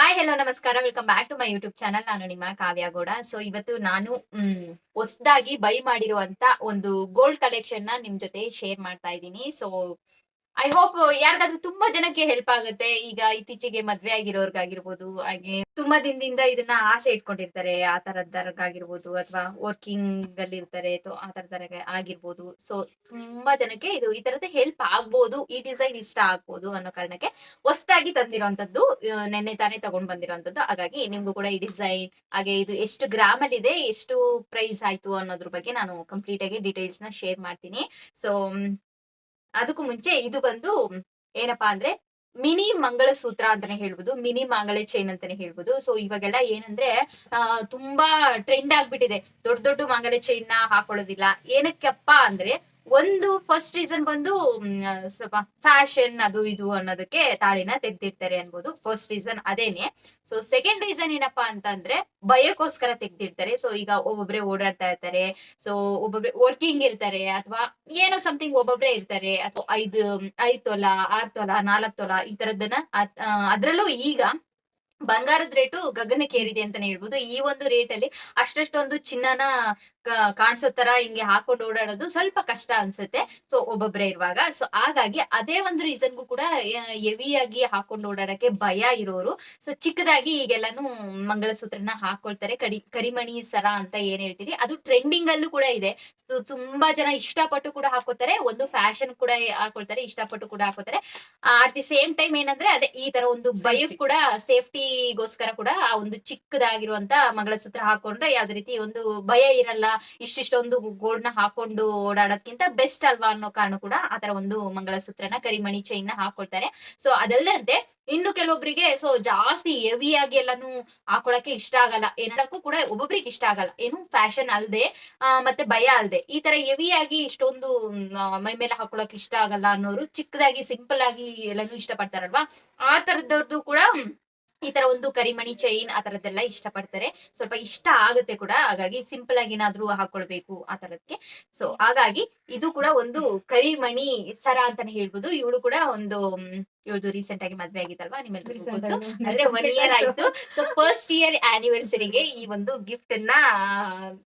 Hi hello ನಮಸ್ಕಾರ. Welcome back to my YouTube channel ನಾನು ನಿಮ್ಮ ಕಾವ್ಯ ಗೌಡ. ಸೊ ಇವತ್ತು ನಾನು, ಹ್ಮ್, ಹೊಸದಾಗಿ ಬೈ ಮಾಡಿರುವಂತ ಒಂದು ಗೋಲ್ಡ್ ಕಲೆಕ್ಷನ್ನ ನಿಮ್ ಜೊತೆ ಶೇರ್ ಮಾಡ್ತಾ ಇದ್ದೀನಿ. ಸೊ ಐ ಹೋಪ್ ಯಾರಿಗಾದ್ರೂ ತುಂಬಾ ಜನಕ್ಕೆ ಹೆಲ್ಪ್ ಆಗುತ್ತೆ. ಈಗ ಇತ್ತೀಚೆಗೆ ಮದ್ವೆ ಆಗಿರೋರ್ಗಾಗಿರ್ಬೋದು, ಹಾಗೆ ತುಂಬಾ ದಿನದಿಂದ ಇದನ್ನ ಆಸೆ ಇಟ್ಕೊಂಡಿರ್ತಾರೆ. ಆ ತರದ್ದಾಗಿರ್ಬೋದು ಅಥವಾ ವರ್ಕಿಂಗ್ ಅಲ್ಲಿ ಇರ್ತಾರೆ ಆ ತರದ ಆಗಿರ್ಬೋದು. ಸೊ ತುಂಬಾ ಜನಕ್ಕೆ ಇದು ಈ ತರದ ಹೆಲ್ಪ್ ಆಗ್ಬೋದು, ಈ ಡಿಸೈನ್ ಇಷ್ಟ ಆಗ್ಬೋದು ಅನ್ನೋ ಕಾರಣಕ್ಕೆ ಹೊಸದಾಗಿ ತಂದಿರುವಂತದ್ದು ನೆನ್ನೆ ತಾನೇ ತಗೊಂಡ್ ಬಂದಿರುವಂತದ್ದು ಹಾಗಾಗಿ ನಿಮ್ಗೂ ಕೂಡ ಈ ಡಿಸೈನ್ ಹಾಗೆ ಇದು ಎಷ್ಟು ಗ್ರಾಮ್ ಅಲ್ಲಿ ಇದೆ, ಎಷ್ಟು ಪ್ರೈಸ್ ಆಯ್ತು ಅನ್ನೋದ್ರ ಬಗ್ಗೆ ನಾನು ಕಂಪ್ಲೀಟ್ ಆಗಿ ಡೀಟೇಲ್ಸ್ನ ಶೇರ್ ಮಾಡ್ತೀನಿ. ಸೊ ಅದಕ್ಕೂ ಮುಂಚೆ ಇದು ಬಂದು, ಏನಪ್ಪಾ ಅಂದ್ರೆ, ಮಿನಿ ಮಂಗಳ ಸೂತ್ರ ಅಂತಾನೆ ಹೇಳ್ಬೋದು, ಮಿನಿ ಮಂಗಳ ಚೈನ್ ಅಂತಾನೆ ಹೇಳ್ಬೋದು. ಸೊ ಇವಾಗೆಲ್ಲ ಏನಂದ್ರೆ, ಆ, ತುಂಬಾ ಟ್ರೆಂಡ್ ಆಗ್ಬಿಟ್ಟಿದೆ. ದೊಡ್ಡ ದೊಡ್ಡ ಮಂಗಳ ಚೈನ್ನ ಹಾಕೊಳ್ಳೋದಿಲ್ಲ. ಏನಕ್ಕಪ್ಪ ಅಂದ್ರೆ ಒಂದು ಫಸ್ಟ್ ರೀಸನ್ ಬಂದು ಸ್ವಲ್ಪ ಫ್ಯಾಷನ್ ಅದು ಇದು ಅನ್ನೋದಕ್ಕೆ ತಾಳಿನ ತೆಗ್ದಿರ್ತಾರೆ ಅನ್ಬೋದು. ಫಸ್ಟ್ ರೀಸನ್ ಅದೇನೆ. ಸೊ ಸೆಕೆಂಡ್ ರೀಸನ್ ಏನಪ್ಪಾ ಅಂತಂದ್ರೆ ಭಯಕ್ಕೋಸ್ಕರ ತೆಗ್ದಿರ್ತಾರೆ ಸೊ ಈಗ ಒಬ್ಬೊಬ್ರೆ ಓಡಾಡ್ತಾ ಇರ್ತಾರೆ. ಸೊ ಒಬ್ಬೊಬ್ರೆ ವರ್ಕಿಂಗ್ ಇರ್ತಾರೆ ಅಥವಾ ಏನೋ ಸಮಥಿಂಗ್ ಒಬ್ಬೊಬ್ರೆ ಇರ್ತಾರೆ. ಅಥವಾ ಐದು, ಐದ್ ತೊಲ, ಆರ್ ತೊಲ, ನಾಲ್ಕ್ ತೊಲ ಈ ತರದ್ದನ್ನ ಅದ್ರಲ್ಲೂ ಈಗ ಬಂಗಾರದ ರೇಟು ಗಗನಕ್ಕೇರಿದೆ ಅಂತಾನೆ ಹೇಳ್ಬೋದು. ಈ ಒಂದು ರೇಟ್ ಅಲ್ಲಿ ಅಷ್ಟಷ್ಟೊಂದು ಚಿನ್ನನ ಕಾಣಿಸೋ ತರ ಹಿಂಗೆ ಹಾಕೊಂಡು ಓಡಾಡೋದು ಸ್ವಲ್ಪ ಕಷ್ಟ ಅನ್ಸುತ್ತೆ. ಸೊ ಒಬ್ಬೊಬ್ರೆ ಇರುವಾಗ. ಸೊ ಹಾಗಾಗಿ ಅದೇ ಒಂದು ರೀಸನ್ಗೂ ಕೂಡ ಹೆವಿಯಾಗಿ ಹಾಕೊಂಡು ಓಡಾಡಕ್ಕೆ ಭಯ ಇರೋರು. ಸೊ ಚಿಕ್ಕದಾಗಿ ಈಗೆಲ್ಲಾನು ಮಂಗಳಸೂತ್ರನ ಹಾಕೊಳ್ತಾರೆ. ಕಡಿ ಕರಿಮಣಿ ಸರ ಅಂತ ಏನ್ ಹೇಳ್ತೀರಿ? ಅದು ಟ್ರೆಂಡಿಂಗ್ ಅಲ್ಲೂ ಕೂಡ ಇದೆ. ತುಂಬಾ ಜನ ಇಷ್ಟಪಟ್ಟು ಕೂಡ ಹಾಕೋತಾರೆ ಒಂದು ಫ್ಯಾಷನ್ ಕೂಡ ಹಾಕೊಳ್ತಾರೆ. ಇಷ್ಟಪಟ್ಟು ಕೂಡ ಹಾಕೋತಾರೆ ಅಟ್ ದಿ ಸೇಮ್ ಟೈಮ್ ಏನಂದ್ರೆ ಅದೇ ಈ ತರ ಒಂದು ಭಯ ಕೂಡ ಕೂಡ ಸೇಫ್ಟಿಗೋಸ್ಕರ ಕೂಡ ಆ ಒಂದು ಚಿಕ್ಕದಾಗಿರುವಂತ ಮಂಗಳಸೂತ್ರ ಹಾಕೊಂಡ್ರೆ ಯಾವ್ದು ರೀತಿ ಒಂದು ಭಯ ಇರಲ್ಲ. ಇಷ್ಟಿಷ್ಟೊಂದು ಗೋಲ್ಡ್ನ ಹಾಕೊಂಡು ಓಡಾಡೋದ್ಕಿಂತ ಬೆಸ್ಟ್ ಅಲ್ವಾ ಅನ್ನೋ ಕಾರಣ ಕೂಡ ಆತರ ಒಂದು ಮಂಗಳಸೂತ್ರನ ಕರಿಮಣಿ ಚೈನ್ನ ಹಾಕೊಳ್ತಾರೆ. ಸೊ ಅದಲ್ಲದಂತೆ ಇನ್ನು ಕೆಲವೊಬ್ಬರಿಗೆ ಸೊ ಜಾಸ್ತಿ ಹೆವಿ ಆಗಿ ಎಲ್ಲಾನು ಹಾಕೊಳಕ್ಕೆ ಇಷ್ಟ ಆಗಲ್ಲ. ಏನಕ್ಕೂ ಕೂಡ ಒಬ್ಬೊಬ್ರಿಗೆ ಇಷ್ಟ ಆಗಲ್ಲ. ಏನು ಫ್ಯಾಷನ್ ಅಲ್ದೆ ಮತ್ತೆ ಭಯ ಅಲ್ದೆ. ಈ ತರ ಹೆವಿ ಆಗಿ ಇಷ್ಟೊಂದು ಮ್, ಮೇಲೆ ಹಾಕೊಳಕ್ ಇಷ್ಟ ಆಗಲ್ಲ ಅನ್ನೋರು ಚಿಕ್ಕದಾಗಿ ಸಿಂಪಲ್ ಆಗಿ ಎಲ್ಲಾನು ಇಷ್ಟಪಡ್ತಾರಲ್ವಾ? ಆ ತರದವ್ರದ್ದು ಕೂಡ ಈ ತರ ಒಂದು ಕರಿಮಣಿ ಚೈನ್ ಆ ತರದ್ದೆಲ್ಲ ಇಷ್ಟಪಡ್ತಾರೆ. ಸ್ವಲ್ಪ ಇಷ್ಟ ಆಗುತ್ತೆ ಕೂಡ. ಹಾಗಾಗಿ ಸಿಂಪಲ್ ಆಗಿ ಏನಾದ್ರೂ ಹಾಕೊಳ್ಬೇಕು ಆ ತರದಕ್ಕೆ ಸೊ ಹಾಗಾಗಿ ಇದು ಕೂಡ ಒಂದು ಕರಿಮಣಿ ಸರ ಅಂತಾನೆ ಹೇಳ್ಬೋದು. ಇವಳು ಕೂಡ ಒಂದು ಇವಳು ರೀಸೆಂಟ್ ಆಗಿ ಮದ್ವೆ ಆಗಿತ್ತಲ್ವಾ ನಿಮ್ಮೆಲ್ಲರಿಗೂ ಅಂದ್ರೆ ಒನ್ ಇಯರ್ ಆಯ್ತು. ಸೊ ಫಸ್ಟ್ ಇಯರ್ ಆನಿವರ್ಸರಿಗೆ ಈ ಒಂದು ಗಿಫ್ಟ್ ಅನ್ನ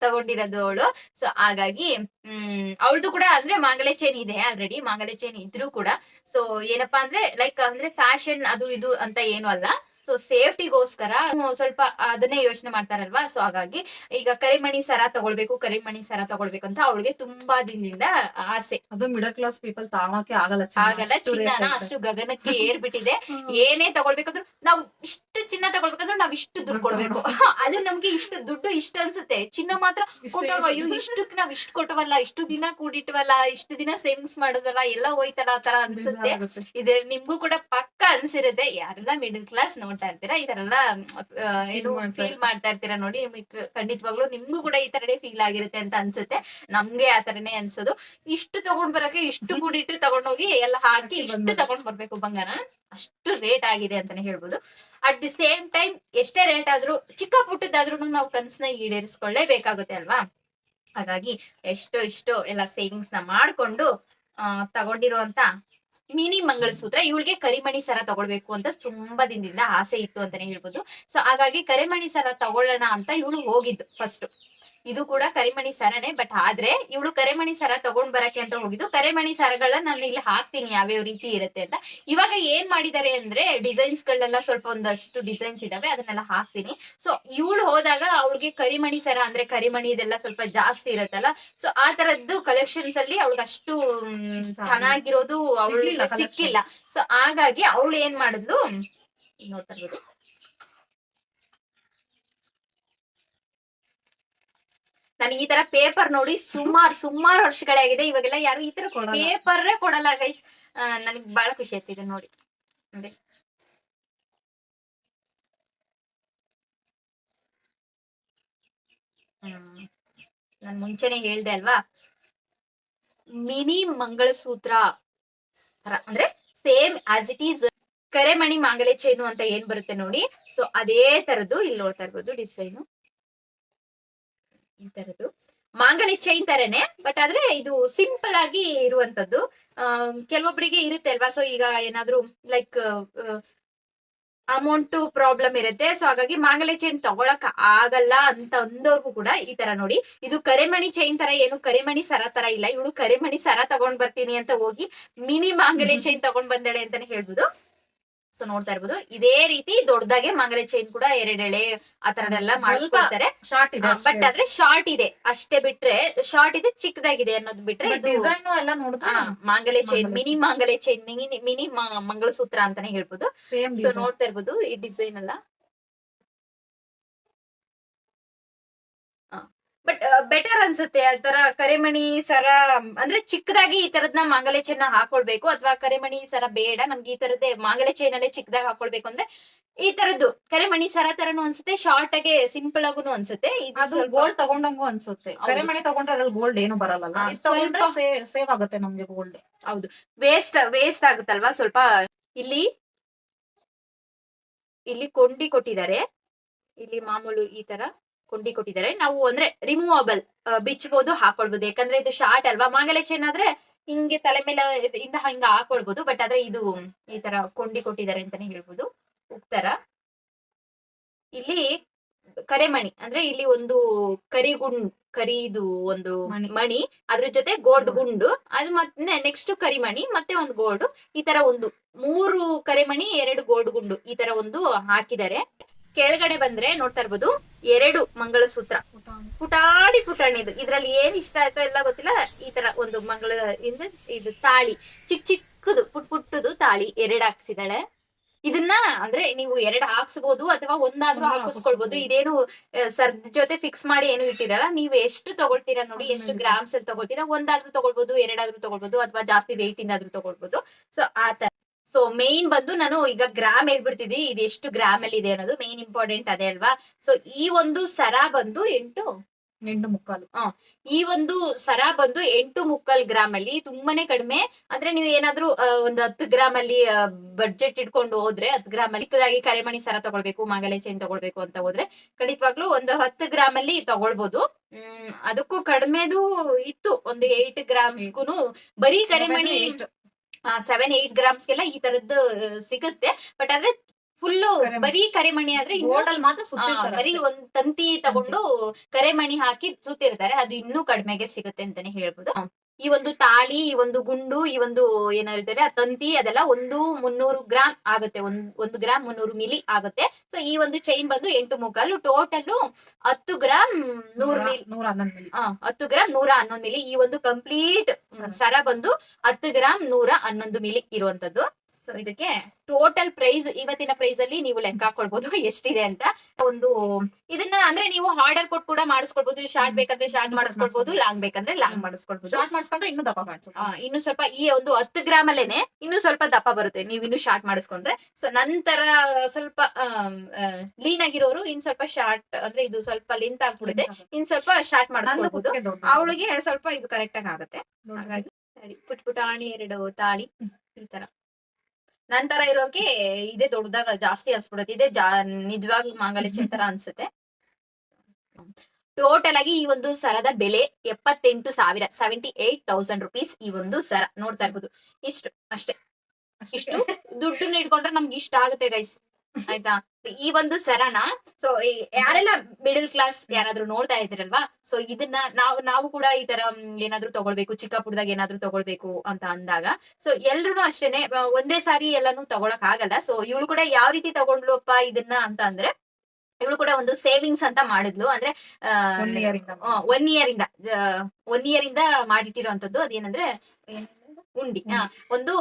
ತಗೊಂಡಿರೋದು ಅವಳು. ಸೊ ಹಾಗಾಗಿ ಹ್ಮ್ ಅವಳದು ಕೂಡ ಅಂದ್ರೆ ಮಾಂಗಲ್ಯ ಚೈನ್ ಇದೆ ಆಲ್ರೆಡಿ ಮಾಂಗಲ್ಯ ಚೈನ್ ಇದ್ರೂ ಕೂಡ. ಸೊ ಏನಪ್ಪಾ ಅಂದ್ರೆ ಲೈಕ್ ಅಂದ್ರೆ ಫ್ಯಾಷನ್ ಅದು ಇದು ಅಂತ ಏನು ಅಲ್ಲ. ಸೊ ಸೇಫ್ಟಿಗೋಸ್ಕರ ಸ್ವಲ್ಪ ಅದನ್ನೇ ಯೋಚನೆ ಮಾಡ್ತಾರಲ್ವಾ? ಸೊ ಹಾಗಾಗಿ ಈಗ ಕರಿಮಣಿ ಸರ ತಗೊಳ್ಬೇಕು ಕರಿಮಣಿ ಸರ ತಗೊಳ್ಬೇಕು ಅಂತ ಅವಳಿಗೆ ತುಂಬಾ ದಿನದಿಂದ ಆಸೆ. ಅದು ಮಿಡಲ್ ಕ್ಲಾಸ್ ಪೀಪಲ್ ತಾವಕ್ಕೆ ಆಗಲ್ಲ ಆಗಲ್ಲ ಚಿನ್ನ ಅಷ್ಟು ಗಗನಕ್ಕೆ ಏರ್ಬಿಟ್ಟಿದೆ. ಏನೇ ತಗೊಳ್ಬೇಕಂದ್ರು ನಾವು ಇಷ್ಟು ಚಿನ್ನ ತಗೊಳ್ಬೇಕಂದ್ರೆ ನಾವ್ ಇಷ್ಟು ದುಡ್ಡು ಕೊಡ್ಬೇಕು. ಅದು ನಮ್ಗೆ ಇಷ್ಟು ದುಡ್ಡು ಇಷ್ಟ ಅನ್ಸುತ್ತೆ. ಚಿನ್ನ ಮಾತ್ರ ಕೊಟ್ಟವ ಅಯ್ಯೋ ಇಷ್ಟಕ್ ನಾವ್ ಇಷ್ಟು ಕೊಟ್ಟವಲ್ಲ ಇಷ್ಟು ದಿನ ಕೂಡಿಟ್ವಲ್ಲ ಇಷ್ಟು ದಿನ ಸೇವಿಂಗ್ಸ್ ಮಾಡೋದಲ್ಲ ಎಲ್ಲ ಹೋಯ್ತಲ್ಲ ಆ ತರ ಅನ್ಸುತ್ತೆ. ಇದೆ ನಿಮ್ಗೂ ಕೂಡ ಪಕ್ಕ ಅನ್ಸಿರುತ್ತೆ. ಯಾರೆಲ್ಲ ಮಿಡಲ್ ಕ್ಲಾಸ್ ನೋಡ್ತಾ ಇರ್ತೀರಾ? ಈ ತರ ಎಲ್ಲ ಏನು ಫೀಲ್ ಮಾಡ್ತಾ ಇರ್ತೀರಾ ನೋಡಿ ನಿಮ್ಗೆ ಖಂಡಿತವಾಗ್ಲೂ ನಿಮ್ಗೂ ಕೂಡ ಈ ತರನೇ ಫೀಲ್ ಆಗಿರುತ್ತೆ ಅಂತ ಅನ್ಸುತ್ತೆ. ನಮ್ಗೆ ಆ ತರನೇ ಅನ್ಸೋದು. ಇಷ್ಟು ತಗೊಂಡ್ ಬರಕ್ಕೆ ಇಷ್ಟು ಕೂಡಿಟ್ಟು ತಗೊಂಡೋಗಿ ಎಲ್ಲ ಹಾಕಿ ಇಷ್ಟು. ತಗೊಂಡ್ ಬರ್ಬೇಕು ಬಂಗಾರ. ಅಷ್ಟು ರೇಟ್ ಆಗಿದೆ ಅಂತಾನೆ ಹೇಳ್ಬೋದು. ಅಟ್ ದಿ ಸೇಮ್ ಟೈಮ್ ಎಷ್ಟೇ ರೇಟ್ ಆದ್ರೂ ಚಿಕ್ಕ ಪುಟ್ಟದಾದ್ರೂ ನಾವು ಕನ್ಸನ್ನ ಈಡೇರಿಸ್ಕೊಳ್ಳೇಬೇಕಾಗುತ್ತೆ ಅಲ್ವಾ? ಹಾಗಾಗಿ ಎಷ್ಟೋ ಇಷ್ಟೋ ಎಲ್ಲ ಸೇವಿಂಗ್ಸ್ನ ಮಾಡ್ಕೊಂಡು ಆ, ತಗೊಂಡಿರುವಂತ ಮಿನಿ ಮಂಗಳಸೂತ್ರ ಇವಳಿಗೆ ಕರಿಮಣಿ ಸರ ತಗೊಳ್ಬೇಕು ಅಂತ ತುಂಬಾ ದಿನದಿಂದ ಆಸೆ ಇತ್ತು ಅಂತಾನೆ ಹೇಳ್ಬೋದು. ಸೊ ಹಾಗಾಗಿ ಕರಿಮಣಿ ಸರ ತಗೊಳ್ಳೋಣ ಅಂತ ಇವಳು ಹೋಗಿದ್ದು ಫಸ್ಟ್ ಇದು ಕೂಡ ಕರಿಮಣಿ ಸರನೇ ಬಟ್ ಆದ್ರೆ ಇವಳು ಕರಿಮಣಿ ಸರ ತಗೊಂಡ್ ಬರಕ್ಕೆ ಅಂತ ಹೋಗಿದ್ದು. ಕರಿಮಣಿ ಸರಗಳನ್ನ ನಾನು ಇಲ್ಲಿ ಹಾಕ್ತೀನಿ ಯಾವ್ಯಾವ ರೀತಿ ಇರುತ್ತೆ ಅಂತ. ಇವಾಗ ಏನ್ ಮಾಡಿದ್ದಾರೆ ಅಂದ್ರೆ ಡಿಸೈನ್ಸ್ ಗಳೆಲ್ಲ ಸ್ವಲ್ಪ ಒಂದಷ್ಟು ಡಿಸೈನ್ಸ್ ಇದಾವೆ ಅದನ್ನೆಲ್ಲ ಹಾಕ್ತೀನಿ. ಸೊ ಇವಳು ಹೋದಾಗ ಅವಳಿಗೆ ಕರಿಮಣಿ ಸರ ಅಂದ್ರೆ ಕರಿಮಣಿ ಇದೆಲ್ಲ ಸ್ವಲ್ಪ ಜಾಸ್ತಿ ಇರುತ್ತಲ್ಲ. ಸೊ ಆ ತರದ್ದು ಕಲೆಕ್ಷನ್ಸ್ ಅಲ್ಲಿ ಅವಳಿಗೆ ಅಷ್ಟು. ಚೆನ್ನಾಗಿರೋದು ಅವಳಿಗೆ. ಸಿಕ್ಕಿಲ್ಲ. ಸೊ ಹಾಗಾಗಿ ಅವಳು ಏನ್ ಮಾಡಿದ್ಲು ನೋಡ್ತಾ ಇರ್ಬೋದು. ನಾನು ಈ ತರ ಪೇಪರ್ ನೋಡಿ ಸುಮಾರು ಸುಮಾರು ವರ್ಷಗಳಾಗಿದೆ ಇವಾಗೆಲ್ಲ ಯಾರು ಈ ತರ. ಪೇಪರ್ ಕೊಡಲ್ಲ ಗೈಸ್ ನನಗೆ ಬಹಳ ಖುಷಿ ಆಗ್ತಿದೆ ನೋಡಿ. ಹ್ಮ್. ನಾನು ಮುಂಚೆನೆ ಹೇಳ್ದೆ ಅಲ್ವಾ? ಮಿನಿ ಮಂಗಳಸೂತ್ರ ತರ. ಅಂದ್ರೆ ಸೇಮ್ ಆಸ್ ಇಟ್ ಈಸ್ ಕರೆಮಣಿ ಮಾಂಗಲ್ಯ ಚೈನು ಅಂತ ಏನ್ ಬರುತ್ತೆ ನೋಡಿ? ಸೊ ಅದೇ ತರದ್ದು ಇಲ್ಲಿ ನೋಡ್ತಾ ಇರ್ಬೋದು ಡಿಸೈನು ಈ ತರದ್ದು. ಮಾಂಗಲ್ಯ ಚೈನ್ ತರನೇ ಬಟ್ ಆದ್ರೆ ಇದು ಸಿಂಪಲ್ ಆಗಿ ಇರುವಂತದ್ದು. ಆ, ಕೆಲವೊಬ್ರಿಗೆ ಇರುತ್ತೆ ಅಲ್ವಾ? ಸೊ ಈಗ ಏನಾದ್ರು ಲೈಕ್ ಅಮೌಂಟ್ ಪ್ರಾಬ್ಲಮ್ ಇರುತ್ತೆ. ಸೊ ಹಾಗಾಗಿ ಮಾಂಗಲ್ಯ ಚೈನ್ ತಗೊಳಕ್ ಆಗಲ್ಲ ಅಂತ ಅಂದವ್ರಿಗೂ ಕೂಡ ಈ ತರ ನೋಡಿ. ಇದು ಕರೆಮಣಿ ಚೈನ್ ತರ ಏನು ಕರೆಮಣಿ ಸರ ತರ ಇಲ್ಲ. ಇವಳು ಕರೆಮಣಿ ಸರ ತಗೊಂಡ್ ಬರ್ತೀನಿ ಅಂತ ಹೋಗಿ ಮಿನಿ ಮಾಂಗಲ್ಯ ಚೈನ್ ತಗೊಂಡ್ ಬಂದಾಳೆ ಅಂತಾನೆ ಹೇಳ್ಬೋದು. ಸೊ ನೋಡ್ತಾ ಇರ್ಬೋದು. ಇದೇ ರೀತಿ ದೊಡ್ಡದಾಗೆ ಮಂಗಲೆ ಚೈನ್ ಕೂಡ ಎರಡೆಳೆ ಆ ತರದೆಲ್ಲ ಮಾಡಿಸ್ಕೊಳ್ತಾರೆ. ಶಾರ್ಟ್ ಇದೆ ಬಟ್ ಆದ್ರೆ ಶಾರ್ಟ್ ಇದೆ. ಅಷ್ಟೇ ಬಿಟ್ರೆ ಶಾರ್ಟ್ ಇದೆ ಚಿಕ್ಕದಾಗಿದೆ ಅನ್ನೋದು ಬಿಟ್ರೆ ಡಿಸೈನ್ ಎಲ್ಲ ನೋಡ್ತಾ ಮಾಂಗಲ್ಯ ಚೈನ್ ಮಿನಿ ಮಾಂಗಲ್ಯ ಚೈನ್ ಮಿನಿ ಮಿನಿ ಮಂಗಳಸೂತ್ರ ಅಂತಾನೆ ಹೇಳ್ಬೋದು. ಸೊ ನೋಡ್ತಾ ಇರ್ಬೋದು ಈ ಡಿಸೈನ್ ಎಲ್ಲ. ಬಟ್ ಬೆಟರ್ ಅನ್ಸುತ್ತೆ. ಆ ತರ ಕರೆಮಣಿ ಸರ ಅಂದ್ರೆ ಚಿಕ್ಕದಾಗಿ ಈ ತರದ್ನ ಮಾಂಗಲ್ಯ ಚೈನ್ ಹಾಕೊಳ್ಬೇಕು ಅಥವಾ ಕರೆಮಣಿ ಸರ ಬೇಡ ನಮ್ಗೆ ಈ ತರದ್ದೇ ಮಾಂಗಲ್ಯ ಚೈನ್ ಅಲ್ಲೇ ಚಿಕ್ಕದಾಗಿ ಹಾಕೊಳ್ಬೇಕು ಅಂದ್ರೆ ಈ ತರದ್ದು ಕರೆಮಣಿ ಸರ ತರನು ಅನ್ಸುತ್ತೆ ಶಾರ್ಟ್ ಆಗಿ ಸಿಂಪಲ್ ಆಗುನು ಅನ್ಸುತ್ತೆ. ಅದು ಗೋಲ್ಡ್ ತಗೊಂಡಂಗು ಅನ್ಸುತ್ತೆ. ಕರೆಮಣಿ ತಗೊಂಡ್ರೆ ಅದ್ರಲ್ಲಿ ಗೋಲ್ಡ್ ಏನು ಬರಲ್ಲ ಸೇವ್ ಆಗುತ್ತೆ ನಮ್ಗೆ ಗೋಲ್ಡ್ ಹೌದು. ವೇಸ್ಟ್ ವೇಸ್ಟ್ ಆಗುತ್ತಲ್ವಾ? ಸ್ವಲ್ಪ ಇಲ್ಲಿ ಇಲ್ಲಿ ಕೊಂಡಿ ಕೊಟ್ಟಿದ್ದಾರೆ. ಇಲ್ಲಿ ಮಾಮೂಲು ಈ ತರ ಕೊಂಡಿ ಕೊಟ್ಟಿದ್ದಾರೆ. ನಾವು ಅಂದ್ರೆ ರಿಮೂವಬಲ್ ಬಿಚ್ಚಬಹುದು ಹಾಕೊಳ್ಬಹುದು ಯಾಕಂದ್ರೆ ಇದು ಶಾರ್ಟ್ ಅಲ್ವಾ? ಮಾಂಗಲ್ಯ ಚೈನ್ ಆದ್ರೆ ಹಿಂಗೆ ತಲೆ ಮೇಲೆ ಇಂದ ಹಿಂಗ ಹಾಕೊಳ್ಬಹುದು ಬಟ್ ಆದ್ರೆ ಇದು ಈ ತರ ಕೊಂಡಿ ಕೊಟ್ಟಿದ್ದಾರೆ ಅಂತಾನೆ ಹೇಳ್ಬೋದು. ಉತ್ತರ. ಇಲ್ಲಿ ಕರೆಮಣಿ ಅಂದ್ರೆ ಇಲ್ಲಿ ಒಂದು ಕರಿಗುಂಡ್ ಕರಿದು ಒಂದು ಮಣಿ. ಮಣಿ. ಅದ್ರ ಜೊತೆ ಗೋಲ್ಡ್ ಗುಂಡು. ಅದು ಮತ್ತೆ ನೆಕ್ಸ್ಟ್ ಕರಿಮಣಿ ಮತ್ತೆ ಒಂದು ಗೋಲ್ಡ್ ಈ ತರ ಒಂದು ಮೂರು ಕರಿಮಣಿ ಎರಡು ಗೋಲ್ಡ್ ಗುಂಡು ಈ ತರ ಒಂದು ಹಾಕಿದ್ದಾರೆ. ಕೆಳಗಡೆ ಬಂದ್ರೆ ನೋಡ್ತಾ ಇರ್ಬೋದು ಎರಡು ಮಂಗಳಸೂತ್ರ. ಪುಟಾಣಿ ಪುಟಾಣಿ ಇದು. ಇದ್ರಲ್ಲಿ ಏನ್ ಇಷ್ಟ ಆಯ್ತೋ ಎಲ್ಲ ಗೊತ್ತಿಲ್ಲ. ಈ ತರ ಒಂದು ಮಂಗಳ ಇಂದ ಇದು ತಾಳಿ. ಚಿಕ್ಕ ಚಿಕ್ಕದು ಪುಟ್ ಪುಟ್ಟದು ತಾಳಿ ಎರಡ್ ಹಾಕ್ಸಿದಾಳೆ ಇದನ್ನ ಅಂದ್ರೆ ನೀವು ಎರಡ್ ಹಾಕ್ಸ್ಬೋದು ಅಥವಾ ಒಂದಾದ್ರೂ ಹಾಕಿಸ್ಕೊಳ್ಬಹುದು ಇದೇನು ಸರ್ ಜೊತೆ ಫಿಕ್ಸ್ ಮಾಡಿ ಏನು ಇಟ್ಟಿರಲ್ಲ. ನೀವು ಎಷ್ಟು ತಗೊಳ್ತೀರಾ ನೋಡಿ ಎಷ್ಟು. ಗ್ರಾಮ್ಸ್ ಅಲ್ಲಿ ತಗೊಳ್ತೀರಾ? ಒಂದಾದ್ರೂ ತಗೊಳ್ಬಹುದು ಎರಡಾದ್ರೂ ತಗೊಳ್ಬಹುದು ಅಥವಾ ಜಾಸ್ತಿ ವೆಯ್ಟ್ ಇಂದಾದ್ರೂ ತಗೊಳ್ಬಹುದು ಸೊ ಆ ತರ. ಸೊ ಮೇನ್ ಬಂದು ನಾನು ಈಗ ಗ್ರಾಮ್ ಹೇಳ್ಬಿಡ್ತಿದ್ವಿ ಇದು ಎಷ್ಟು ಗ್ರಾಮ್ ಅಲ್ಲಿ ಇದೆ ಅನ್ನೋದು ಮೇನ್ ಇಂಪಾರ್ಟೆಂಟ್ ಅದೇ ಅಲ್ವಾ? ಸೊ ಈ ಒಂದು ಸರ ಬಂದು ಎಂಟು ಎಂಟು ಮುಕ್ಕಾಲು. ಈ ಒಂದು ಸರ ಬಂದು ಎಂಟು ಮುಕ್ಕಾಲ್ ಗ್ರಾಮ್ ಅಲ್ಲಿ ತುಂಬಾನೇ ಕಡಿಮೆ. ಅಂದ್ರೆ ನೀವು ಏನಾದ್ರೂ ಒಂದು ಹತ್ತು ಗ್ರಾಮ್ ಅಲ್ಲಿ ಬಡ್ಜೆಟ್ ಇಟ್ಕೊಂಡು ಹೋದ್ರೆ ಹತ್ತು ಗ್ರಾಮ್ ಅಲ್ಲಿ ಚಿಕ್ಕದಾಗಿ ಕರೆಮಣಿ ಸರ ತಗೊಳ್ಬೇಕು ಮಾಂಗಲ್ಯ ಚೈನ್ ತಗೊಳ್ಬೇಕು ಅಂತ ಹೋದ್ರೆ ಖಂಡಿತವಾಗ್ಲೂ ಒಂದು ಹತ್ತು ಗ್ರಾಮ್ ಅಲ್ಲಿ ತಗೊಳ್ಬಹುದು ಹ್ಮ್. ಅದಕ್ಕೂ ಕಡಿಮೆದು ಇತ್ತು. ಒಂದು ಏಟ್ ಗ್ರಾಮ್ಸ್ಗೂ ಬರೀ ಕರೆಮಣಿ. ಸೆವೆನ್ ಏಟ್ ಗ್ರಾಮ್ಸ್ಗೆಲ್ಲ ಈ ತರದ್ದು ಸಿಗುತ್ತೆ. ಬಟ್ ಆದ್ರೆ ಫುಲ್ಲು ಬರಿ ಕರೆಮಣಿ ಆದ್ರೆ ಗೋಲ್ಡಲ್ ಮಾತ್ರ ಸುತ್ತಿರ್ತಾರೆ ಬರೀ. ಒಂದ್ ತಂತಿ ತಗೊಂಡು ಕರೆಮಣಿ ಹಾಕಿ ಸುತ್ತಿರ್ತಾರೆ. ಅದು ಇನ್ನೂ ಕಡಿಮೆಗೆ ಸಿಗುತ್ತೆ ಅಂತಾನೆ ಹೇಳ್ಬೋದು. ಈ ಒಂದು ತಾಳಿ ಈ ಒಂದು ಗುಂಡು ಈ ಒಂದು ಏನ್ ಹೇಳ್ತಾರೆ ಆ ತಂತಿ ಅದೆಲ್ಲ ಒಂದು ಮುನ್ನೂರು ಗ್ರಾಮ್ ಆಗುತ್ತೆ. ಒಂದ್ ಒಂದು ಗ್ರಾಮ್ ಮುನ್ನೂರು ಮಿಲಿ ಆಗುತ್ತೆ. ಸೊ ಈ ಒಂದು ಚೈನ್ ಬಂದು ಎಂಟು ಮುಕ್ಕಾಲು. ಟೋಟಲ್ ಹತ್ತು ಗ್ರಾಮ್ ನೂರು ಮಿಲಿ. ನೂರ ಹನ್ನೊಂದು ಮಿಲಿ. ಹತ್ತು ಗ್ರಾಮ್ ನೂರ ಹನ್ನೊಂದು ಮಿಲಿ. ಈ ಒಂದು ಕಂಪ್ಲೀಟ್ ಸರ. ಸರ ಬಂದು ಹತ್ತು ಗ್ರಾಮ್ ನೂರ ಹನ್ನೊಂದು ಮಿಲಿ ಇರುವಂತದ್ದು ಸೊ ಇದಕ್ಕೆ ಟೋಟಲ್ ಪ್ರೈಸ್ ಇವತ್ತಿನ ಪ್ರೈಸ್ ಅಲ್ಲಿ ನೀವು ಲೆಕ್ಕ ಹಾಕೊಳ್ಬಹುದು ಎಷ್ಟಿದೆ ಅಂತ ಒಂದು ಇದನ್ನ ಅಂದ್ರೆ ನೀವು ಆರ್ಡರ್ ಕೊಟ್ಟು ಕೂಡ ಮಾಡಿಸ್ಕೊಳ್ಬಹುದು ಶಾರ್ಟ್ ಬೇಕಂದ್ರೆ ಶಾರ್ಟ್ ಮಾಡಿಸ್ಕೊಳ್ಬಹುದು. ಲಾಂಗ್ ಬೇಕಂದ್ರೆ ಲಾಂಗ್. ಮಾಡಿಸ್ಕೊಳ್ಬಹುದು ಶಾರ್ಟ್ ಮಾಡಿಸ್ಕೊಂಡ್ರೆ ಇನ್ನೂ ದಪ್ಪ ಕಾಣಿಸುತ್ತೆ. ಇನ್ನು ಸ್ವಲ್ಪ ಈ ಒಂದು ಹತ್ತು ಗ್ರಾಮ್ ಅಲ್ಲೇನೆ ಇನ್ನು ಸ್ವಲ್ಪ ದಪ್ಪ ಬರುತ್ತೆ. ನೀವು ಇನ್ನು ಶಾರ್ಟ್ ಮಾಡಿಸ್ಕೊಂಡ್ರೆ. ಸೊ ನಂತರ ಸ್ವಲ್ಪ ಲೀನ್ ಆಗಿರೋರು ಇನ್ ಸ್ವಲ್ಪ ಶಾರ್ಟ್ ಅಂದ್ರೆ ಇದು ಸ್ವಲ್ಪ ಲಿಂತ್ ಆಗ್ಬಿಡುತ್ತೆ. ಇನ್ ಸ್ವಲ್ಪ ಶಾರ್ಟ್ ಮಾಡಿಸ್ಕೊಳ್ಬಹುದು ಅವಳಿಗೆ ಸ್ವಲ್ಪ ಇದು ಕರೆಕ್ಟ್ ಆಗಿ ಆಗುತ್ತೆ. ಹಾಗಾಗಿ ಪುಟ್ ಪುಟಾಣಿ ಎರಡು ತಾಳಿ. ಈ ತರ. ನಂತರ ಇರೋರ್ಗೆ ಇದೇ ದೊಡ್ಡದಾಗ ಜಾಸ್ತಿ ಅನ್ಸ್ಬಿಡುತ್ತೆ. ಇದೇ ಜಾ ನಿಜವಾಗ್ಲೂ ಮಾಂಗಲ್ಯ ಚೈನ್ ಅನ್ಸುತ್ತೆ. ಟೋಟಲ್ ಆಗಿ ಈ ಒಂದು ಸರದ ಬೆಲೆ ಎಪ್ಪತ್ತೆಂಟು ಸಾವಿರ ಸೆವೆಂಟಿ ಏಟ್ ತೌಸಂಡ್ ರುಪೀಸ್ ಈ ಒಂದು ಸರ. ನೋಡ್ತಾ ಇರ್ಬೋದು. ಇಷ್ಟು ಅಷ್ಟೇ. ಇಷ್ಟು ದುಡ್ಡನ್ನ ಇಟ್ಕೊಂಡ್ರೆ ನಮ್ಗೆ ಇಷ್ಟ ಆಗುತ್ತೆ ಗೈಸ್ ಆಯ್ತಾ? ಈ ಒಂದು ಸರನ ಸೊ ಯಾರೆಲ್ಲ ಮಿಡಲ್ ಕ್ಲಾಸ್ ಯಾರಾದ್ರೂ ನೋಡ್ತಾ ಇದ್ರಲ್ವಾ ಸೊ ಇದನ್ನ ನಾವು ನಾವು ಕೂಡ ಈ ತರ ಏನಾದ್ರೂ ತಗೊಳ್ಬೇಕು ಚಿಕ್ಕ ಪುಟ್ಟದಾಗ ಏನಾದ್ರೂ ತಗೊಳ್ಬೇಕು ಅಂತ ಅಂದಾಗ ಸೊ ಎಲ್ರು ಅಷ್ಟೇನೆ ಒಂದೇ ಸಾರಿ ಎಲ್ಲಾನು ತಗೊಳಕ್ ಆಗಲ್ಲ ಸೊ ಇವಳು ಕೂಡ ಯಾವ ರೀತಿ ತಗೊಂಡ್ಲುಪ್ಪ ಇದನ್ನ ಅಂತ ಅಂದ್ರೆ ಇವಳು ಕೂಡ ಒಂದು ಸೇವಿಂಗ್ಸ್ ಅಂತ ಮಾಡಿದ್ಲು. ಅಂದ್ರೆ. ಒನ್ ಇಯರ್ ಇಂದ. ಒನ್ ಇಯರ್ ಇಂದ ಮಾಡಿಟ್ಟಿರುವಂತದ್ದು ಅದೇನಂದ್ರೆ ಏನ್ ಉಂಡಿ. ಒಂದು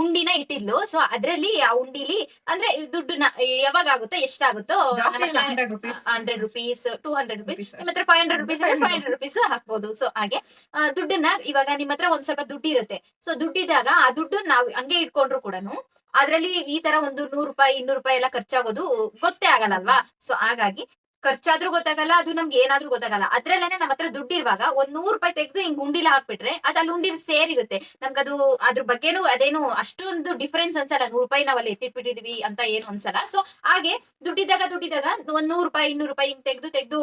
ಉಂಡಿನ ಇಟ್ಟಿದ್ಲು. ಸೊ ಅದ್ರಲ್ಲಿ ಆ ಉಂಡಿಲಿ ಅಂದ್ರೆ ದುಡ್ಡು ದುಡ್ಡನ್ನ ಯಾವಾಗ ಆಗುತ್ತೋ ಎಷ್ಟಾಗುತ್ತೋ ಜಾಸ್ತಿ ಇಲ್ಲ, 100 rupees. Hundred rupees two hundred rupees ನಿಮ್ಮ ಹತ್ರ five hundred rupees five hundred rupees ಹಾಕ್ಬೋದು. ಸೊ ಹಾಗೆ ದುಡ್ಡನ್ನ ಇವಾಗ ನಿಮ್ಮ ಹತ್ರ ಒಂದ್ ಸ್ವಲ್ಪ ದುಡ್ಡು ಇರುತ್ತೆ. ಸೊ ದುಡ್ಡಿದಾಗ ಆ ದುಡ್ಡು ನಾವು ಹಂಗೆ ಇಟ್ಕೊಂಡ್ರು ಕೂಡ ಅದ್ರಲ್ಲಿ ಈ ತರ ಒಂದು ನೂರು ರೂಪಾಯಿ ಇನ್ನೂರು ರೂಪಾಯಿ ಎಲ್ಲ ಖರ್ಚಾಗೋದು ಗೊತ್ತೇ ಆಗಲ್ಲ ಅಲ್ವಾ? ಸೊ ಹಾಗಾಗಿ ಖರ್ಚಾದ್ರೂ ಗೊತ್ತಾಗಲ್ಲ, ಅದು ನಮ್ಗೆ ಏನಾದ್ರೂ ಗೊತ್ತಾಗಲ್ಲ. ಅದ್ರಲ್ಲೇನೆ ನಮ್ಮ ಹತ್ರ ದುಡ್ಡು ಇರುವಾಗ ಒಂದ್ ನೂರ್ ರೂಪಾಯಿ ತೆಗೆದು ಹಿಂಗ್ ಉಂಡಿಲ ಹಾಕ್ಬಿಟ್ರೆ ಅದ್ ಅಲ್ಲಿ ಉಂಡಿ ಸೇರಿರುತ್ತೆ. ನಮ್ಗದು ಅದ್ರ ಬಗ್ಗೆನೂ ಅದೇನು ಅಷ್ಟೊಂದು ಡಿಫರೆನ್ಸ್ ಅನ್ಸಲ್ಲ. ನೂರ್ ರೂಪಾಯಿ ನಾವ್ ಅಲ್ಲಿ ಎತ್ತಿಟ್ಬಿಟ್ಟಿದ್ವಿ ಅಂತ ಏನು ಅನ್ಸಲ್ಲ. ಸೊ ಹಾಗೆ ದುಡ್ಡಿದ್ದಾಗ ದುಡ್ಡಿದಾಗ ಒಂದ್ ನೂರ್ ರೂಪಾಯಿ, ಇನ್ನೂರು ರೂಪಾಯಿ ಹಿಂಗ್ ತೆಗೆದು ತೆಗೆದು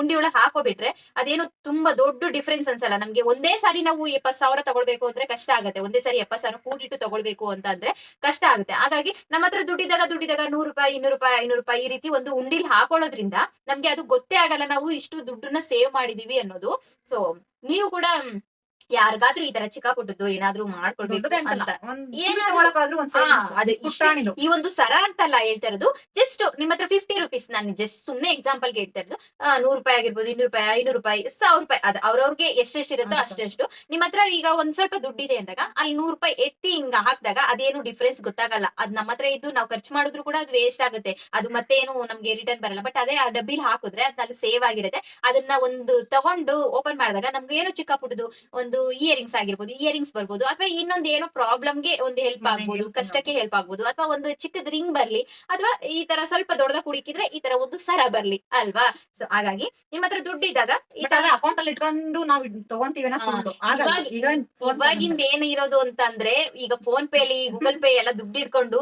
ಉಂಡಿ ಒಳಗೆ ಹಾಕೋಬಿಟ್ರೆ ಅದೇನು ತುಂಬಾ ದೊಡ್ಡ ಡಿಫರೆನ್ಸ್ ಅನ್ಸಲ್ಲ. ನಮ್ಗೆ ಒಂದೇ ಸಾರಿ ನಾವು ಎಪ್ಪತ್ ಸಾವಿರ ತಗೊಳ್ಬೇಕು ಅಂದ್ರೆ ಕಷ್ಟ ಆಗುತ್ತೆ. ಒಂದೇ ಸಾರಿ ಎಪ್ಪತ್ ಸಾವಿರ ಕೂಡಿಟ್ಟು ತಗೊಳ್ಬೇಕು ಅಂತ ಅಂದ್ರೆ ಕಷ್ಟ ಆಗುತ್ತೆ. ಹಾಗಾಗಿ ನಮ್ಮ ಹತ್ರ ದುಡ್ಡಿದಾಗ ದುಡ್ಡಿದಾಗ ನೂರು ರೂಪಾಯಿ, ಇನ್ನೂರು ರೂಪಾಯಿ, ಐನೂರು ರೂಪಾಯಿ ಈ ರೀತಿ ಒಂದು ಉಂಡಿಲ್ ಹಾಕೊಳ್ಳೋದ್ರಿಂದ ನಮ್ಗೆ ಅದು ಗೊತ್ತೇ ಆಗಲ್ಲ ನಾವು ಇಷ್ಟು ದುಡ್ಡನ್ನ ಸೇವ್ ಮಾಡಿದೀವಿ ಅನ್ನೋದು. ಸೊ ನೀವು ಕೂಡ ಯಾರಿಗಾದ್ರೂ ಈ ತರ ಚಿಕ್ಕ ಪುಟ್ಟದ್ದು ಏನಾದ್ರೂ ಮಾಡ್ಕೊಳ್ಬೇಕು ಏನಾದ್ರು- ಈ ಒಂದು ಸರ ಅಂತಲ್ಲ ಹೇಳ್ತಾ ಇರೋದು ಜಸ್ಟ್ ನಿಮ್ಮ ಹತ್ರ ಫಿಫ್ಟಿ ರುಪೀಸ್ ನಾನು ಜಸ್ಟ್ ಸುಮ್ನೆ ಎಕ್ಸಾಂಪಲ್ ಹೇಳ್ತಾ ಇರೋದು. ನೂರು ರೂಪಾಯಿ ಆಗಿರ್ಬೋದು ಇನ್ನೂರು ರೂಪಾಯಿ ಐನೂರು ರೂಪಾಯಿ ಸಾವಿರ ರೂಪಾಯಿ ಅದ ಅವ್ರವ್ರಿಗೆ ಎಷ್ಟೆಷ್ಟು ಇರುತ್ತೋ ಹೌದು. ಅಷ್ಟೆಷ್ಟು. ನಿಮ್ಮ ಹತ್ರ ಈಗ ಒಂದ್ ಸ್ವಲ್ಪ ದುಡ್ಡಿದೆ ಅಂದಾಗ ಅಲ್ಲಿ ನೂರು ರೂಪಾಯಿ ಎತ್ತಿ ಹಿಂಗ ಹಾಕಿದಾಗ ಅದೇನು ಡಿಫ್ರೆನ್ಸ್ ಗೊತ್ತಾಗಲ್ಲ. ಅದ್ ನಮ್ಮ ಹತ್ರ ಇದ್ದು ನಾವು ಖರ್ಚು ಮಾಡಿದ್ರು ಕೂಡ ಅದು ವೇಸ್ಟ್ ಆಗುತ್ತೆ. ಅದು ಮತ್ತೆ ಏನು ನಮ್ಗೆ ರಿಟರ್ನ್ ಬರಲ್ಲ. ಬಟ್ ಅದೇ ಆ ಡಬ್ಬಿಲ್ ಹಾಕಿದ್ರೆ ಅದ್ ಅಲ್ಲಿ ಸೇವ್ ಆಗಿರುತ್ತೆ. ಅದನ್ನ ಒಂದು ತಗೊಂಡು ಓಪನ್ ಮಾಡಿದಾಗ ನಮ್ಗೆ ಏನು ಚಿಕ್ಕ ಪುಟ್ಟದು ಒಂದು ಇಯರಿಂಗ್ಸ್ ಆಗಿರ್ಬೋದು ಇಯರಿಂಗ್ಸ್ ಬರ್ಬೋದು ಅಥವಾ ಇನ್ನೊಂದು ಏನೋ ಪ್ರಾಬ್ಲಮ್ಗೆ ಒಂದು ಹೆಲ್ಪ್ ಆಗ್ಬೋದು ಕಷ್ಟಕ್ಕೆ ಹೆಲ್ಪ್ ಆಗ್ಬೋದು ಅಥವಾ ಒಂದು ಚಿಕ್ಕದ ರಿಂಗ್ ಬರ್ಲಿ ಅಥವಾ ಈ ತರ ಸ್ವಲ್ಪ ದೊಡ್ಡದಾಗ ಹುಡುಕಿದ್ರೆ ಈ ತರ ಒಂದು ಸರ ಬರ್ಲಿ ಅಲ್ವಾ? ಸೊ ಹಾಗಾಗಿ ನಿಮ್ಮ ಹತ್ರ ದುಡ್ಡು ಇದ್ದಾಗ ಈ ತರ ಅಕೌಂಟ್ ಅಲ್ಲಿ ಇಟ್ಕೊಂಡು ನಾವು ತಗೊಂತೀವಿ ಇವಾಗಿಂದ ಏನ್ ಇರೋದು ಅಂತಂದ್ರೆ ಈಗ ಫೋನ್ ಪೇಲಿ ಗೂಗಲ್ ಪೇ ಎಲ್ಲ ದುಡ್ಡು ಇಟ್ಕೊಂಡು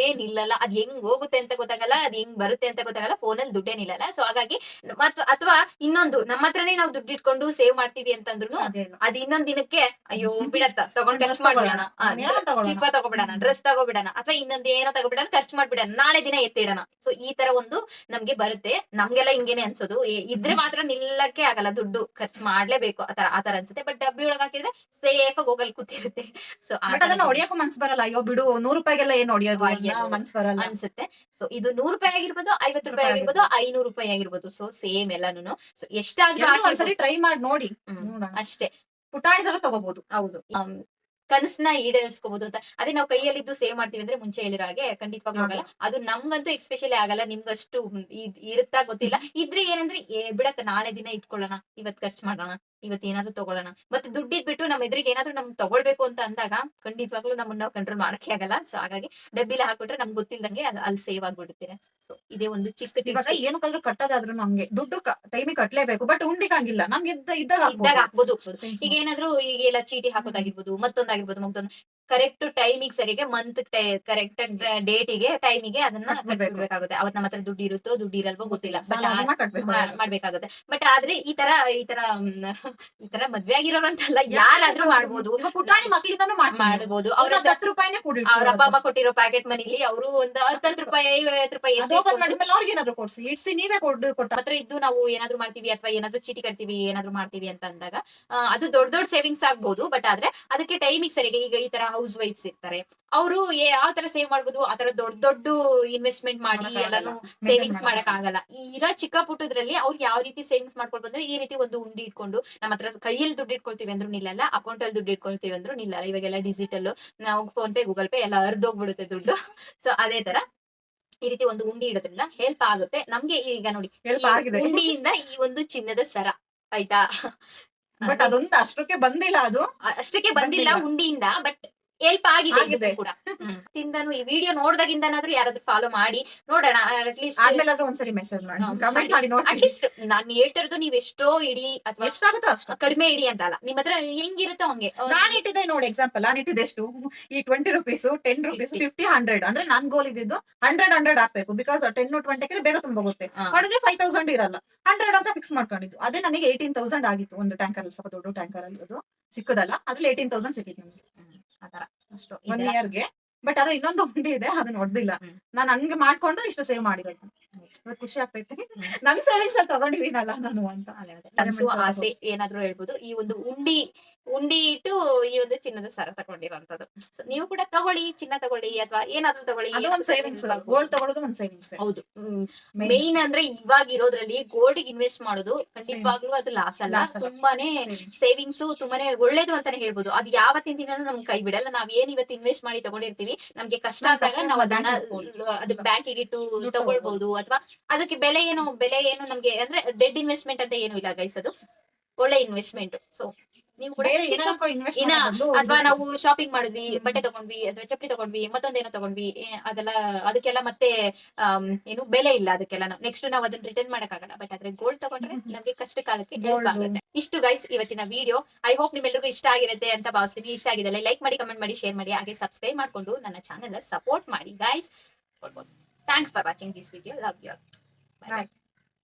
ಏನಿಲ್ಲಲ್ಲ ಅದ್ ಹೆಂಗ್ ಹೋಗುತ್ತೆ ಅಂತ ಗೊತ್ತಾಗಲ್ಲ ಅದ್ ಹೆಂಗ್ ಬರುತ್ತೆ ಅಂತ ಗೊತ್ತಾಗಲ್ಲ ಫೋನಲ್ಲಿ ದುಡ್ಡೆ ಇಲ್ಲಲ್ಲ ಸೊ ಹಾಗಾಗಿ ಅಥವಾ ಇನ್ನೊಂದು ನಮ್ಮ ಹತ್ರನೇ ನಾವು ದುಡ್ಡು ಇಟ್ಕೊಂಡು ಸೇವ್ ಮಾಡ್ತೀವಿ ಅಂತಂದ್ರು. ಅದ್ ಇನ್ನೊಂದ್ ದಿನಕ್ಕೆ ಅಯ್ಯೋ ಬಿಡತ್ತ. ತಗೊಂಡ್ ಖರ್ಚು ಮಾಡ್ಬಿಡೋಣ. ಸ್ಲಿಪ್ಪ. ತಗೋಬಿಡೋಣ ಡ್ರೆಸ್ ತಗೋಬಿಡೋಣ ಅಥವಾ ಇನ್ನೊಂದ್ ಏನೋ ತಗೋಬಿಡೋಣ ಖರ್ಚು ಮಾಡ್ಬಿಡೋಣ. ನಾಳೆ ದಿನ ಎತ್ತಿಡೋಣ. ಸೊ ಈ ತರ ಒಂದು ನಮ್ಗೆ ಬರುತ್ತೆ. ನಮ್ಗೆಲ್ಲ ಹಿಂಗೇನೆ ಅನ್ಸೋದು. ಇದ್ರೆ ಮಾತ್ರ ನಿಲ್ಲಕ್ಕೆ ಆಗಲ್ಲ ದುಡ್ಡು. ಖರ್ಚು ಮಾಡ್ಲೇಬೇಕು. ಆತರ ಆತರ ಅನ್ಸುತ್ತೆ. ಬಟ್ ಡಬ್ಬಿ ಒಳಗ್ ಹಾಕಿದ್ರೆ ಸೇಫ್ ಆಗಿ ಹೋಗಲ್ ಕೂತಿರುತ್ತೆ. ಸೊ ಅದನ್ನ ಹೊಡಿಯಕ್ಕೂ ಮನ್ಸ್ ಬರಲ್ಲ. ಅಯ್ಯೋ ಬಿಡು ನೂರು ರೂಪಾಯಿಗೆಲ್ಲ ಏನ್ ಹೊಡಿಯೋದು? ಮನ್ಸ್ ಬರಲ್ಲ. ಅನ್ಸುತ್ತೆ. ಸೊ ಇದು ನೂರು ರೂಪಾಯಿ ಆಗಿರ್ಬೋದು ಐವತ್ತು ರೂಪಾಯಿ ಆಗಿರ್ಬೋದು ಐನೂರು ರೂಪಾಯಿ ಆಗಿರ್ಬೋದು. ಸೊ ಸೇಮ್ ಎಲ್ಲಾನು ಸೊ ಎಷ್ಟಾದ್ರೂ. ಟ್ರೈ ಮಾಡಿ ನೋಡಿ. ಅಷ್ಟೇ. ಪುಟಾಣಿದಾರು ತಗೋಬಹುದು ಹೌದು. ಕನಸನ್ನ ಈಡೇರಿಸ್ಕೋಬಹುದು ಅಂತ. ಅದೇ ನಾವು ಕೈಯಲ್ಲಿದ್ದು ಸೇವ್ ಮಾಡ್ತೀವಿ ಅಂದ್ರೆ ಮುಂಚೆ ಹೇಳಿರೋ ಹಾಗೆ ಖಂಡಿತವಾಗ್ಲೂ ಆಗಲ್ಲ. ಅದು ನಮ್ಗಂತೂ ಎಕ್ಸ್ಪೆಷಲಿ ಆಗಲ್ಲ. ನಿಮ್ಗಷ್ಟು ಇರುತ್ತಾ ಗೊತ್ತಿಲ್ಲ. ಇದ್ರೆ ಏನಂದ್ರೆ ಏ ಬಿಡತ್ತ ನಾಳೆ ದಿನ ಇಟ್ಕೊಳ್ಳೋಣ. ಇವತ್ ಖರ್ಚು ಮಾಡೋಣ. ಇವತ್ ಏನಾದ್ರು ತಗೊಳ್ಳೋಣ. ಮತ್ತೆ ದುಡ್ಡಿದ್ಬಿಟ್ಟು ನಮ್ಮ ಎದುರಿಗೆ ಏನಾದ್ರು ನಮ್ಗೆ ತಗೊಳ್ಬೇಕು ಅಂತ ಅಂದಾಗ ಖಂಡಿತವಾಗ್ಲೂ ನಮ್ಮನ್ನ ನಾವು ಕಂಟ್ರೋಲ್ ಮಾಡಕ್ಕೆ ಆಗಲ್ಲ. ಸೊ ಹಾಗಾಗಿ ಡಬ್ಬಿಲ ಹಾಕ್ಬಿಟ್ರೆ ನಮ್ಗೆ ಗೊತ್ತಿಲ್ದಂಗೆ ಅದು ಅಲ್ಲಿ ಸೇವ್ ಆಗ್ಬಿಡುತ್ತೆ. ಸೊ ಇದೇ ಒಂದು ಚಿಕ್ಕ ಟಿಪ್ಸ್ ಏನಕ್ಕಾದ್ರೂ ಕಟ್ಟೋದಾದ್ರೂ ನಮ್ಗೆ. ದುಡ್ಡು ಟೈಮಿಗೆ ಕಟ್ಲೇಬೇಕು. ಬಟ್ ಉಂಡಿಗಾಗಿಲ್ಲ. ನಮ್ಗೆ ಇದ್ದ ಇದ್ದಾಗ ಇದ್ದಾಗ ಹಾಕ್ಬೋದು. ಈಗ ಏನಾದ್ರು ಈಗ ಎಲ್ಲ ಚೀಟಿ ಹಾಕೋದಾಗಿರ್ಬೋದು ಮತ್ತೊಂದಾಗಿರ್ಬೋದು ಮತ್ತೊಂದು ಕರೆಕ್ಟ್ ಟೈಮಿಗೆ ಸರಿಗೆ ಮಂತ್ ಕರೆಕ್ಟ್ ಡೇಟಿಗೆ ಟೈಮಿಗೆ ಅದನ್ನ ಕಟ್ಬೇಕಾಗುತ್ತೆ ಕಟ್ಬಿಡ್ಬೇಕಾಗುತ್ತೆ. ಅವತ್ ನಮ್ಮ ಹತ್ರ ದುಡ್ಡು ಇರುತ್ತೋ ದುಡ್ಡು ಇರಲ್ವೋ ಗೊತ್ತಿಲ್ಲ. ಮಾಡ್ಬೇಕಾಗುತ್ತೆ. ಬಟ್ ಆದ್ರೆ ಈ ತರ ಈ ತರ ಈ ತರ ಮದ್ವೆ ಆಗಿರೋರಂತಲ್ಲ ಯಾರಾದ್ರೂ ಮಾಡ್ಬೋದು. ಪುಟಾಣಿ ಮಕ್ಳಿಂದಾನು ಮಾಡ್ಬೋದು. ಅವ್ರ ಹತ್ತು ರೂಪಾಯಿನೇ ಕೊಡಿ ಅವ್ರ ಅಪ್ಪ ಅಮ್ಮ ಕೊಟ್ಟಿರೋ ಪ್ಯಾಕೆಟ್ ಮನಿಲಿ ಅವರು ಒಂದ್ ಹತ್ತತ್ತು ರೂಪಾಯಿ ಐವತ್ತು ರೂಪಾಯಿ ಮಾಡಿದ್ಮೇಲೆ ಅವ್ರಿಗೆ ಏನಾದ್ರು ಕೊಡ್ಸಿ. ಇಡ್ಸಿ ನೀವೇ ಕೊಟ್ಟು ಕೊಟ್ಟ ಹತ್ರ ಇದ್ದು ನಾವು ಏನಾದ್ರು ಮಾಡ್ತೀವಿ ಅಥವಾ ಏನಾದ್ರು ಚೀಟಿ ಕಟ್ತೀವಿ ಏನಾದ್ರು ಮಾಡ್ತೀವಿ ಅಂತ ಅಂದಾಗ ಅದು ದೊಡ್ಡ ದೊಡ್ಡ ಸೇವಿಂಗ್ಸ್ ಆಗ್ಬೋದು. ಬಟ್ ಆದ್ರೆ ಅದಕ್ಕೆ ಟೈಮಿಗೆ ಸರಿಗೆ ಈಗ ಈ ತರ ಹೌಸ್ ವೈಫ್ಸ್ ಇರ್ತಾರೆ. ಅವರು ಯಾವ ತರ ಸೇವ್ ಮಾಡ್ಬೋದು ಆ ತರ ದೊಡ್ಡ ದೊಡ್ಡ ಇನ್ವೆಸ್ಟ್ಮೆಂಟ್ ಮಾಡಿ ಎಲ್ಲಾನು ಸೇವಿಂಗ್ಸ್ ಮಾಡಕ್. ಆಗಲ್ಲ ಇರೋ ಚಿಕ್ಕ ಪುಟ್ಟದ್ರಲ್ಲಿ ಅವ್ರು ಯಾವ ರೀತಿ ಸೇವಿಂಗ್ಸ್ ಮಾಡ್ಕೊಂಡು ಬಂದ್ರೆ ಈ ರೀತಿ ಒಂದು ಉಂಡಿ ಇಟ್ಕೊಂಡು ನಮ್ಮ ಹತ್ರ ಕೈಯಲ್ಲಿ ದುಡ್ಡು ಇಟ್ಕೊಳ್ತೀವಿ ಅಂದ್ರೂ ನಿಲ್ಲಲ್ಲ ಅಕೌಂಟ್ ಅಲ್ಲಿ ದುಡ್ಡು ಇಟ್ಕೊಳ್ತೀವಿ ಅಂದ್ರೂ ನಿಲ್ಲಲ್ಲ. ಇವಾಗೆಲ್ಲ ಡಿಜಿಟಲ್ ನಾವು ಫೋನ್ ಪೇ ಗೂಗಲ್ ಪೇ ಎಲ್ಲ ಹರಿದೋಗ್ಬಿಡುತ್ತೆ ದುಡ್ಡು. ಸೊ ಅದೇ ತರ ಈ ರೀತಿ ಒಂದು ಉಂಡಿ ಇಡೋದ್ರಿಂದ ಹೆಲ್ಪ್ ಆಗುತ್ತೆ. ನಮ್ಗೆ ಈಗ ನೋಡಿ ಹೆಲ್ಪ್ ಆಗಿದೆ. ಉಂಡಿಯಿಂದ ಈ ಒಂದು ಚಿನ್ನದ ಸರ ಆಯ್ತಾ? ಬಟ್ ಅದೊಂದು ಅಷ್ಟಕ್ಕೆ ಬಂದಿಲ್ಲ ಅದು. ಅಷ್ಟಕ್ಕೆ ಬಂದಿಲ್ಲ ಬಂದಿಲ್ಲ. ಉಂಡಿಯಿಂದ ಬಟ್ ಹೆಲ್ಪ್ ಆಗಿದೆ. ಕೂಡ. ತಿಂದನು ಈ ವಿಡಿಯೋ ನೋಡ್ದಾಗಿಂದನಾದ್ರೂ ಯಾರಾದ್ರೂ ಫಾಲೋ ಮಾಡಿ ನೋಡೋಣ. ಅಟ್ಲೀಸ್ಟ್ ಒಂದ್ಸರಿ ಮೆಸೇಜ್ ಮಾಡಿ. ಕಮೆಂಟ್ ಮಾಡಿ ನೋಡಿ ಅಟ್ಲೀಸ್ಟ್ ನಾನು ಹೇಳ್ತಿರೋದು ನೀವ್ ಎಷ್ಟೋ ಇಡಿ ಅಥವಾ ಎಷ್ಟಾಗುತ್ತೋ ಅಷ್ಟು. ಕಡಿಮೆ ಇಡಿ ಅಂತ ಅಲ್ಲ ನಿಮ್ ಹತ್ರ ಹೆಂಗಿರುತ್ತೋ ಹಂಗೆ. ನಾನ್ ಇಟ್ಟಿದ್ದೆ ನೋಡಿ ಎಕ್ಸಾಂಪಲ್ ನಾನ್ ಇಟ್ಟಿದ್ದೆ ಎಷ್ಟು? ಈ twenty rupees ten rupees 50. Fifty hundred ಅಂದ್ರೆ ನನ್ ಗೋಲ್ ಇದ್ದಿದ್ದು ಹಂಡ್ರೆಡ್ ಹಂಡ್ರೆಡ್ ಹಾಕ್ಬೇಕು ಬಿಕಾಸ್ ಟೆನ್ ಟ್ವೆಂಟಿ ಬೇಗ ತುಂಬೋಗುತ್ತೆ ಹೋಗುತ್ತೆ ಮಾಡಿದ್ರೆ ಫೈವ್ ತೌಸಂಡ್ ಇರಲ್ಲ. ಹಂಡ್ರೆಡ್ ಅಂತ ಫಿಕ್ಸ್ ಮಾಡ್ಕೊಂಡಿದ್ದು. ಅದೇ ನನಗೆ ಏಯ್ಟೀನ್ ತೌಸಂಡ್ ಆಗಿತ್ತು. ಒಂದು ಟ್ಯಾಂಕರ್ ಸ್ವಲ್ಪ ದೊಡ್ಡ ಟ್ಯಾಂಕರ್ ಅಲ್ಲಿ ಅದು ಸಿಕ್ಕದಲ್ಲ. ಅದ್ರಲ್ಲಿ ಏಯ್ಟೀನ್ ತೌಸಂಡ್ ಸಿಕ್ಕಿತ್ತು ನನಗೆ ಹ್ಮ್, ಆ ತರ. ಅಷ್ಟು ಒನ್ ಇಯರ್ಗೆ ಬಟ್ ಅದು ಇನ್ನೊಂದು ಉಂಡಿ ಇದೆ ಅದನ್ನ ಹೊಡೆದಿಲ್ಲ. ನಾನು ಹಂಗೆ ಮಾಡ್ಕೊಂಡು ಇಷ್ಟು ಸೇವ್ ಮಾಡಿರೋದು ಖುಷಿ ಆಗ್ತೈತಿ. ನನ್ ಸೇವಿಂಗ್ಸ್ ಅಲ್ಲಿ ತಗೊಂಡಿದ್ದೀನಲ್ಲ ನಾನು ಅಂತ. ಆಸೆ ಏನಾದ್ರು ಹೇಳ್ಬೋದು. ಈ ಒಂದು ಉಂಡಿ ಉಂಡಿ ಇಟ್ಟು ಈ ಒಂದು ಚಿನ್ನದ ಸರ ತಗೊಂಡಿರೋಂಥದ್ದು. So, ನೀವು ಕೂಡ ತಗೊಳ್ಳಿ ಚಿನ್ನ ತಗೊಳ್ಳಿ ಅಥವಾ ಏನಾದ್ರೂ ತಗೊಳ್ಳಿ ಒಂದ್ ಸೇವಿಂಗ್ಸ್. ಗೋಲ್ಡ್ ತಗೊಳ್ಳೋದು ಒಂದ್ ಸೇವಿಂಗ್ಸ್ ಹೌದು. ಮೇನ್ ಅಂದ್ರೆ ಇವಾಗ ಇರೋದ್ರಲ್ಲಿ ಗೋಲ್ಡ್ ಇನ್ವೆಸ್ಟ್ ಮಾಡೋದು ಖಂಡಿತವಾಗ್ಲೂ ಅದು ಲಾಸ್ ಅಲ್ಲ. ತುಂಬಾನೇ ಸೇವಿಂಗ್ಸ್ ತುಂಬಾನೇ ಒಳ್ಳೇದು ಅಂತಾನೆ ಹೇಳ್ಬೋದು. ಅದು ಯಾವತ್ತಿನ ದಿನ ನಮ್ ಕೈ ಬಿಡಲ್ಲ. ನಾವ್ ಏನ್ ಇವತ್ತು ಇನ್ವೆಸ್ಟ್ ಮಾಡಿ ತಗೊಂಡಿರ್ತೀವಿ ನಮ್ಗೆ ಕಷ್ಟ ಆದಾಗ ನಾವು ಅದನ್ನ ಅದು ಬ್ಯಾಂಕ್ ಅದಕ್ಕೆ ಬ್ಯಾಂಕಿಗೆ ಇಟ್ಟು ತಗೊಳ್ಬಹುದು ಅಥವಾ ಅದಕ್ಕೆ ಬೆಲೆ ಏನು ಬೆಲೆ ಏನು ನಮ್ಗೆ ಅಂದ್ರೆ ಡೆಡ್ ಇನ್ವೆಸ್ಟ್ಮೆಂಟ್ ಅಂತ ಏನು ಇಲ್ಲ ಗೈಸ್ ಅದು. ಒಳ್ಳೆ ಇನ್ವೆಸ್ಟ್ಮೆಂಟ್ ಸೊ ಅಥವಾ ನಾವು ಶಾಪಿಂಗ್ ಮಾಡಿದ್ವಿ ಬಟ್ಟೆ ತಗೊಂಡ್ವಿ ಅಥವಾ ಚಪ್ಪಲಿ ತಗೊಂಡ್ವಿ ಮತ್ತೊಂದೇನೋ ತಗೊಂಡ್ವಿ ಅದೆಲ್ಲ ಅದಕ್ಕೆಲ್ಲ ಮತ್ತೆ ಏನು ಬೆಲೆ ಇಲ್ಲ ಅದಕ್ಕೆಲ್ಲ ನೆಕ್ಸ್ಟ್ ನಾವು ಅದನ್ನ ರಿಟರ್ನ್ ಮಾಡಕ್ಕಾಗಲ್ಲ ಬಟ್ ಆದ್ರೆ ಗೋಲ್ಡ್ ತಗೊಂಡ್ರೆ ನಮ್ಗೆ ಕಷ್ಟ ಕಾಲಕ್ಕೆ ಹೆಲ್ಪ್ ಆಗುತ್ತೆ. ಇಷ್ಟು ಗೈಸ್ ಇವತ್ತಿನ ವಿಡಿಯೋ ಐ ಹೋಪ್ ನಿಮ್ಮೆಲ್ಲರಿಗೂ ಇಷ್ಟ ಆಗಿರುತ್ತೆ ಅಂತ ಭಾವಿಸ್ತೀನಿ. ಇಷ್ಟ ಆಗಿದೆಲ್ಲ ಲೈಕ್ ಮಾಡಿ ಕಮೆಂಟ್ ಮಾಡಿ ಶೇರ್ ಮಾಡಿ ಹಾಗೆ ಸಬ್ಸ್ಕ್ರೈಬ್ ಮಾಡ್ಕೊಂಡು ನನ್ನ ಚಾನೆಲ್ ಸಪೋರ್ಟ್ ಮಾಡಿ guys thanks for watching this video love you Bye.